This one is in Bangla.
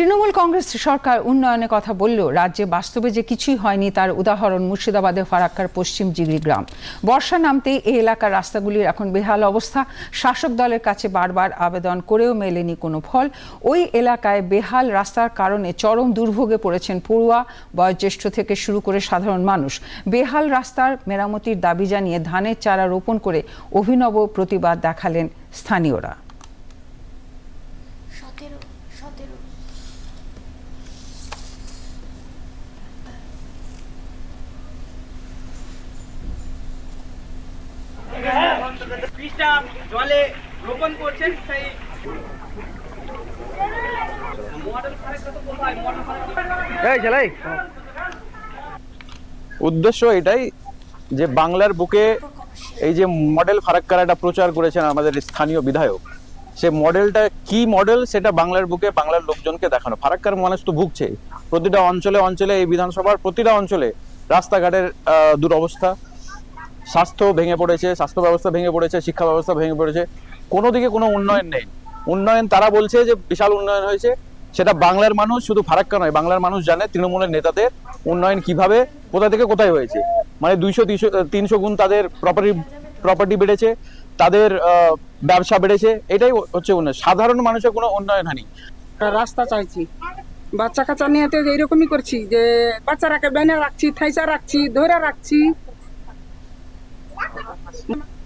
তৃণমূল কংগ্রেস সরকার উন্নয়নের কথা বললেও রাজ্যে বাস্তবে যে কিছুই হয়নি তার উদাহরণ মুর্শিদাবাদের ফারাক্কার পশ্চিম জিগরি গ্রাম। বর্ষা নামতেই এই এলাকার রাস্তাগুলির এখন বেহাল অবস্থা। শাসক দলের কাছে বারবার আবেদন করেও মেলেনি কোনো ফল। ওই এলাকায় বেহাল রাস্তার কারণে চরম দুর্ভোগে পড়েছেন পড়ুয়া, বয়োজ্যেষ্ঠ থেকে শুরু করে সাধারণ মানুষ। বেহাল রাস্তার মেরামতির দাবি জানিয়ে ধানের চারা রোপণ করে অভিনব প্রতিবাদ দেখালেন স্থানীয়রা। বীজটা জলে রোপণ করছেন সেই উদ্দেশ্য এটাই যে বাংলার বুকে এই যে মডেল ফারাক্কার একটা প্রচার করেছেন আমাদের স্থানীয় বিধায়ক সে মডেলটা কি মডেল সেটা বাংলার বুকে বাংলার লোকজনকে দেখানো। ফারাক্কার মানুষ তো ভুগছে প্রতিটা অঞ্চলে অঞ্চলে এই বিধানসভার প্রতিটা অঞ্চলে রাস্তাঘাটের আহ, দুরবস্থা। স্বাস্থ্য ভেঙে পড়েছে, স্বাস্থ্য ব্যবস্থা ভেঙে পড়েছে, শিক্ষা ব্যবস্থা ভেঙে পড়েছে, কোনো দিকে কোনো উন্নয়ন নেই। উন্নয়ন তারা বলছে যে বিশাল উন্নয়ন হয়েছে, সেটা বাংলার মানুষ শুধু ফারাক্কা নয়, বাংলার মানুষ জানে, তৃণমূলের নেতাদের উন্নয়ন কীভাবে, কোথা থেকে কোথায় হয়েছে। মানে দুইশো, তিনশো তিনশো গুণ তাদের প্রপার্টি প্রপার্টি বেড়েছে, তাদের ব্যবসা বেড়েছে, এটাই হচ্ছে উন্নয়ন। সাধারণ মানুষের কোনো উন্নয়ন হয়নি। রাস্তা চাইছি। বাচ্চা কাচ্চা নিয়ে তো এইরকমই করছি যে, বাচ্চারাকে বেনে রাখছি থাইসা রাখছি ধরে রাখছি। información.